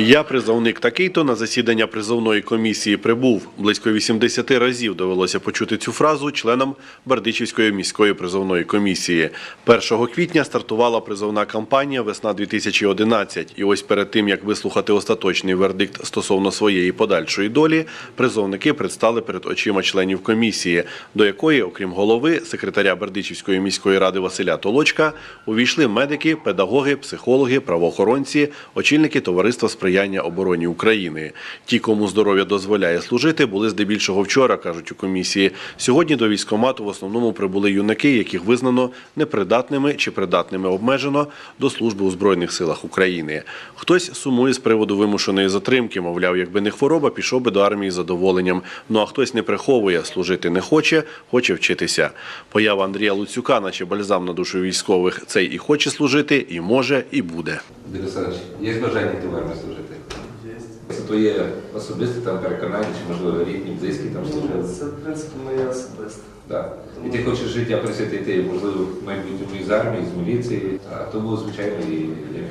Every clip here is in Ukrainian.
Я призовник такий-то на засідання призовної комісії прибув. Близько 80 разів довелося почути цю фразу членам Бердичівської міської призовної комісії. 1 квітня стартувала призовна кампанія «Весна 2011». І ось перед тим, як вислухати остаточний вердикт стосовно своєї подальшої долі, призовники предстали перед очима членів комісії, до якої, окрім голови, секретаря Бердичівської міської ради Василя Толочка, увійшли медики, педагоги, психологи, правоохоронці, очільники товариства сприяння обороні України. Ті, кому здоров'я дозволяє служити, були здебільшого вчора, кажуть у комісії. Сьогодні до військкомату в основному прибули юнаки, яких визнано непридатними чи придатними обмежено до служби у збройних силах України. Хтось сумує з приводу вимушеної затримки, мовляв, якби не хвороба, пішов би до армії з задоволенням. Ну а хтось не приховує, служити не хоче, хоче вчитися. Поява Андрія Луцюка, наче бальзам на душу військових, цей і хоче служити, і може, і буде. Олександрович, є бажання йти в армію служити? Це твоє особисте там переконання, чи можливо рідні, близькі там служили? Це, в принципі, моє особисте. Да. І ти хочеш життя присвятити, можливо, в майбутньому із армії, з міліції, а тому, звичайно, і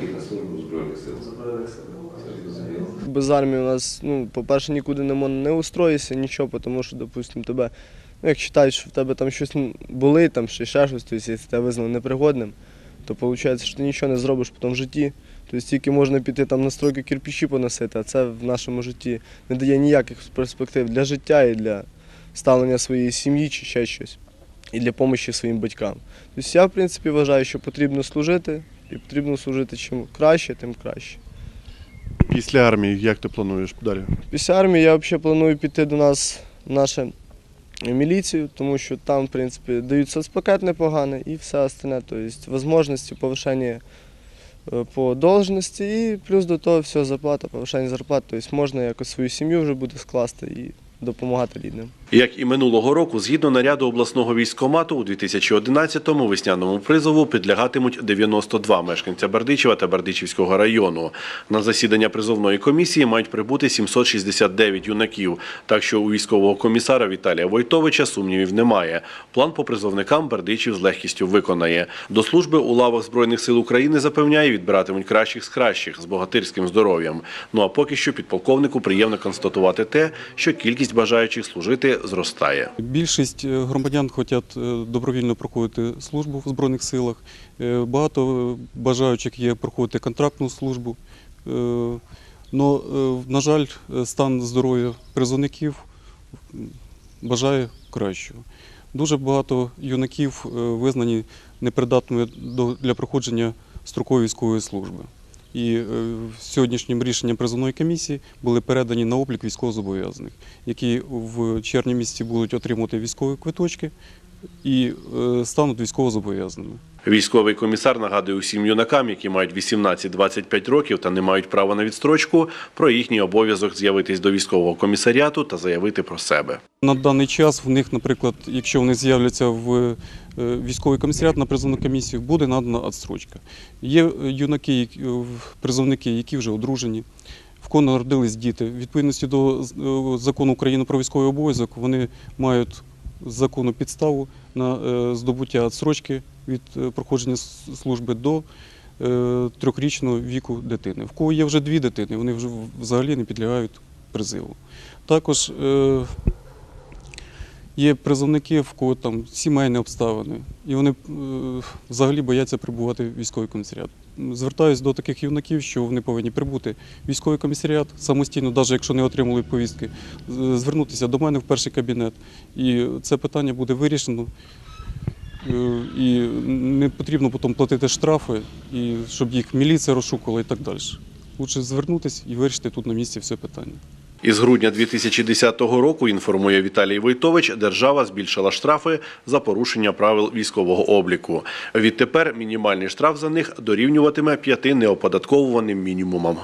як на службу Збройних сил. Збройних сил. Без армії у нас, ну, по-перше, нікуди не можна не устроїтися, нічого, тому що, допустимо, тебе, ну, як вважають, що в тебе там щось болить, там, ще щось, тобто, якщо тебе визнано непригодним, то виходить, що ти нічого не зробиш потім в житті. Тобто тільки можна піти там на стройки кирпичі поносити, а це в нашому житті не дає ніяких перспектив для життя і для ставлення своєї сім'ї чи ще щось, і для допомоги своїм батькам. Тобто я, в принципі, вважаю, що потрібно служити, і потрібно служити чим краще, тим краще. Після армії, як ти плануєш далі? Після армії я взагалі планую піти до нас в нашу міліцію, тому що там, в принципі, дають соцпакет непоганий і все остальне, тобто можливості повищення е, по должності і плюс до того все зарплата, повищення зарплат, тобто можна якось свою сім'ю вже буде скласти і допомагати рідним. Як і минулого року, згідно наряду обласного військкомату, у 2011-му весняному призову підлягатимуть 92 мешканця Бердичева та Бердичівського району. На засідання призовної комісії мають прибути 769 юнаків. Так що у військового комісара Віталія Войтовича сумнівів немає. План по призовникам Бердичів з легкістю виконає. До служби у лавах Збройних сил України запевняє, відбиратимуть кращих з кращих з богатирським здоров'ям. Ну а поки що підполковнику приємно констатувати те, що кількість бажаючих служити зростає. Більшість е, громадян хочуть е, добровільно проходити службу в Збройних силах. Е, Багато бажаючих є проходити контрактну службу. Но, на жаль, стан здоров'я призовників бажає кращого. Дуже багато юнаків визнані непридатними для проходження строкової військової служби. І е, сьогоднішнім рішенням призовної комісії були передані на облік військовозобов'язаних, які в червні місяці будуть отримувати військові квиточки і е, стануть військовозобов'язаними. Військовий комісар нагадує усім юнакам, які мають 18-25 років та не мають права на відстрочку, про їхній обов'язок з'явитись до військового комісаріату та заявити про себе. На даний час в них, наприклад, якщо вони з'являться в е, військовий комісаріат на призовну комісію, буде надана відстрочка. Є е, юнаки, призовники, які вже одружені, в кого народились діти. В відповідності до закону України про військовий обов'язок вони мають законну підставу на е, здобуття відстрочки від е, проходження служби до е, трьохрічного віку дитини. В кого є вже дві дитини, вони вже взагалі не підлягають призиву. Також Є призовники, в кого там сімейні обставини, і вони е, взагалі бояться прибувати в військовий комісаріат. Звертаюсь до таких юнаків, що вони повинні прибути в військовий комісаріат самостійно, навіть якщо не отримали повістки, звернутися до мене в перший кабінет. І це питання буде вирішено. Е, І не потрібно потім платити штрафи, і щоб їх міліція розшукувала і так далі. Лучше звернутися і вирішити тут на місці все питання. Із грудня 2010 року, інформує Віталій Войтович, держава збільшила штрафи за порушення правил військового обліку. Відтепер мінімальний штраф за них дорівнюватиме п'яти неоподатковуваним мінімумам.